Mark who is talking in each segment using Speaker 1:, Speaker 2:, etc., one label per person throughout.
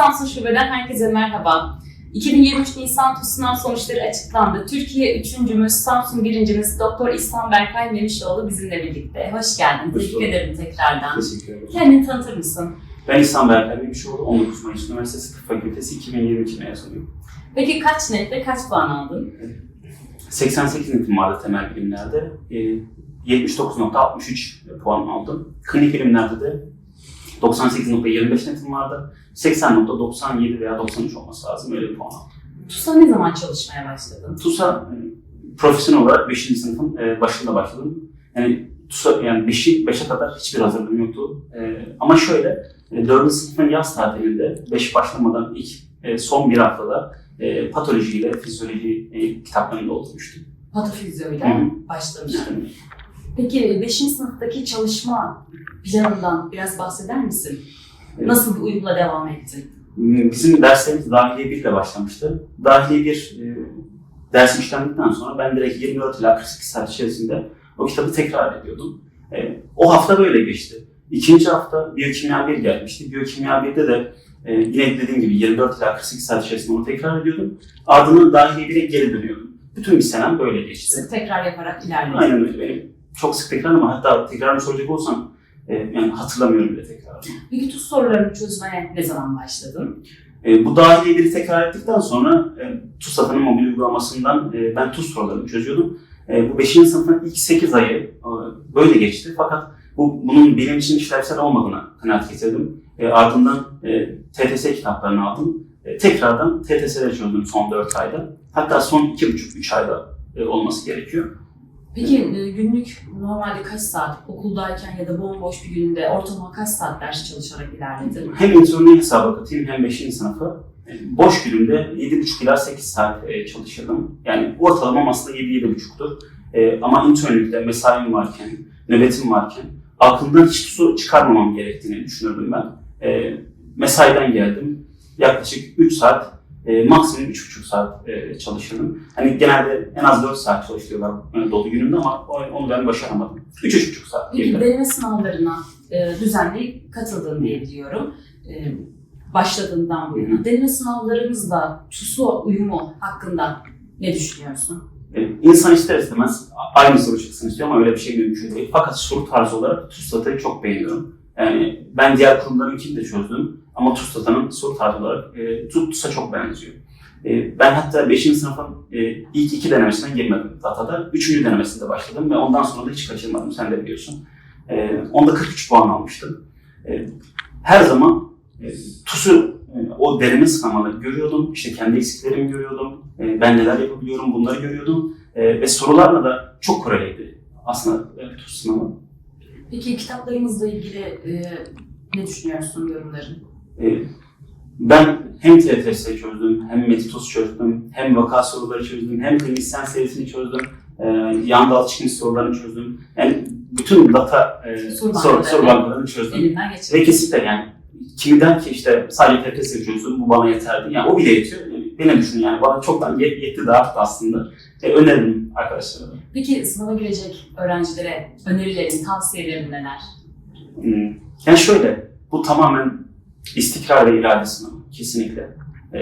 Speaker 1: Samsun Şube'den herkese merhaba. 2023 Nisan TUS sınav sonuçları açıklandı. Türkiye üçüncümüz, Samsun birincimiz Doktor İhsan Berkay Memişoğlu bizimle birlikte. Hoş geldin.
Speaker 2: Hoş bulduk.
Speaker 1: ederim tekrardan.
Speaker 2: Teşekkür ederim.
Speaker 1: Kendini tanıtır mısın?
Speaker 2: Ben İhsan Berkay Memişoğlu, 19 Mayıs Üniversitesi Tıp Fakültesi 2022 mezunuyum.
Speaker 1: Peki kaç netle kaç puan aldın?
Speaker 2: 88 netim vardı temel bilimlerde. Ee, 79.63 puan aldım. Klinik bilimlerde de 98.25 netim vardı. 80.97 veya 93 olması lazım. Öyle bir puan aldım.
Speaker 1: TUS'a ne zaman çalışmaya başladın?
Speaker 2: TUS'a e, profesyonel olarak 5. sınıfın e, başında başladım. Yani TUS'a yani 5'i 5'e kadar hiçbir hazırlığım yoktu. E, ama şöyle, e, 4. sınıfın yaz tatilinde 5 başlamadan ilk son bir haftada patolojiyle fizyoloji kitaplarını doldurmuştum. Hı.
Speaker 1: başlamıştın. Peki 5. sınıftaki çalışma planından biraz bahseder misin? Nasıl bir uyumla devam ettin?
Speaker 2: Bizim derslerimiz dahiliye 1 ile başlamıştı. Dahiliye 1 e, dersim işlendikten sonra ben direkt 24 ila 48 saat içerisinde o kitabı tekrar ediyordum. E, o hafta böyle geçti. İkinci hafta biyokimya 1 gelmişti. Biyokimya 1'de de e, yine dediğim gibi 24 ila 48 saat içerisinde onu tekrar ediyordum. Ardından dahiliye 1'e geri dönüyordum. Bütün bir senem böyle geçti.
Speaker 1: Sık tekrar yaparak ilerledin.
Speaker 2: Aynen öyle. Benim çok sık tekrar ama hatta tekrarını soracak olsam e, yani hatırlamıyorum bile tekrarını.
Speaker 1: Peki TUS sorularını çözmeye ne zaman başladın?
Speaker 2: E, bu dahiliye biri tekrar ettikten sonra e, TUSAT'ın mobil uygulamasından e, ben TUS sorularını çözüyordum. E, bu 5. sınıfın ilk 8 ayı e, böyle geçti. Fakat bu bunun benim için işlevsel olmadığına kanaat getirdim. E, ardından e, TTS kitaplarını aldım. E, tekrardan TTS'leri çözdüm son 4 ayda. Hatta son 2,5-3 ayda e, olması gerekiyor.
Speaker 1: Peki e, günlük normalde kaç saat okuldayken ya da bomboş bir günde ortalama kaç saat ders çalışarak ilerledin?
Speaker 2: Hem internü hesaba katayım hem 5. sınıfı. E, Boş günümde 7,5 ila 8 saat e, çalışırdım. Yani ortalamam aslında 7-7,5'tur. E, ama internlükte mesaim varken, nöbetim varken aklımdan hiç su çıkarmamam gerektiğini düşünürdüm ben. E, mesaiden geldim. Yaklaşık 3 saat, e, maksimum 3,5 saat e, çalışırdım. Hani genelde en az 4 saat çalışıyorlar e, dolu günümde ama onu ben başaramadım. 3-3,5 saat
Speaker 1: Peki deneme sınavlarına e, düzenli katıldın diye biliyorum. E, başladığından bu yana. Deneme sınavlarımızla TUS'a uyumu hakkında ne düşünüyorsun?
Speaker 2: E, İnsan ister istemez aynı soru çıksın istiyor ama öyle bir şey mümkün değil. Fakat soru tarzı olarak TUSTAT'ı çok beğeniyorum. Yani ben diğer kurumlarınkini de çözdüm ama TUSTAT'ın soru tarzı olarak e, TUS'a çok benziyor. E, ben hatta 5. sınıfın e, ilk iki denemesine girmedim datada. Üçüncü denemesinde başladım ve ondan sonra da hiç kaçırmadım. Sen de biliyorsun. E, onda 43 puan almıştım. E, her zaman e, TUS'u e, o deneme sınavında görüyordum. İşte kendi eksiklerimi görüyordum. E, ben neler yapabiliyorum bunları görüyordum. E, ve sorularla da çok koreliydi aslında e, TUS sınavı.
Speaker 1: Peki kitaplarımızla ilgili e, ne düşünüyorsun yorumların?
Speaker 2: E, ben hem TTS çözdüm, hem Metitus çözdüm, hem vaka soruları çözdüm, hem klinisyen serisini çözdüm, e, yan dal çıkmış sorularını çözdüm. Yani bütün data e,
Speaker 1: Soru
Speaker 2: soru,
Speaker 1: bankaları.
Speaker 2: soru bankalarını çözdüm.
Speaker 1: Elinden
Speaker 2: Ve
Speaker 1: geçirdin.
Speaker 2: kesinlikle yani kimi der ki işte sadece TTS çözdüm bu bana yeterdi. Yani o bile yetiyor. Yani düşün yani bana çoktan yet, yetti de arttı aslında. E, öneririm arkadaşlara. da.
Speaker 1: Peki sınava girecek öğrencilere önerilerin, tavsiyelerin neler?
Speaker 2: Hmm. Yani şöyle, bu tamamen istikrar ve irade sınavı kesinlikle. E,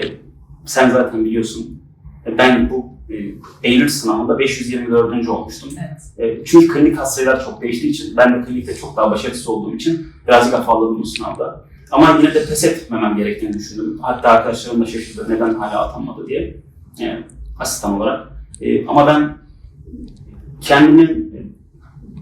Speaker 2: sen zaten biliyorsun. E, ben bu e, Eylül sınavında 524. olmuştum.
Speaker 1: Evet.
Speaker 2: E, çünkü klinik hastaylar çok değiştiği için, ben de klinikte çok daha başarısız olduğum için birazcık afalladım bu sınavda. Ama yine de pes etmemem gerektiğini düşündüm. Hatta arkadaşlarım da şaşırdı neden hala atanmadı diye. E, asistan olarak. E, ama ben kendimi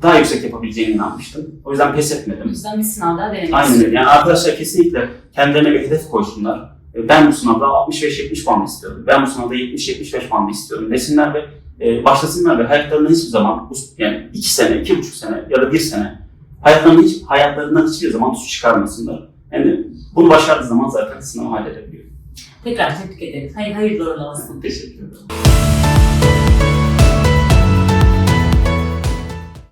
Speaker 2: daha yüksek yapabileceğine inanmıştım. O yüzden pes
Speaker 1: O
Speaker 2: etmedim.
Speaker 1: yüzden bir sınav daha denemek
Speaker 2: Aynen öyle. Yani arkadaşlar kesinlikle kendilerine bir hedef koysunlar. E, Ben bu sınavda 65-70 puan istiyorum. Ben bu sınavda 70-75 puan istiyorum desinler ve e, başlasınlar ve hayatlarında hiçbir zaman, bu- yani 2 sene, 2,5 sene ya da 1 sene hayatlarında hiç, hayatlarından hiçbir zaman su çıkarmasınlar. Yani bunu başardığı zaman zaten sınavı halledebiliyor.
Speaker 1: Tekrar tebrik ederim. Hayır, hayırlı uğurlu olsun.
Speaker 2: Teşekkür ederim.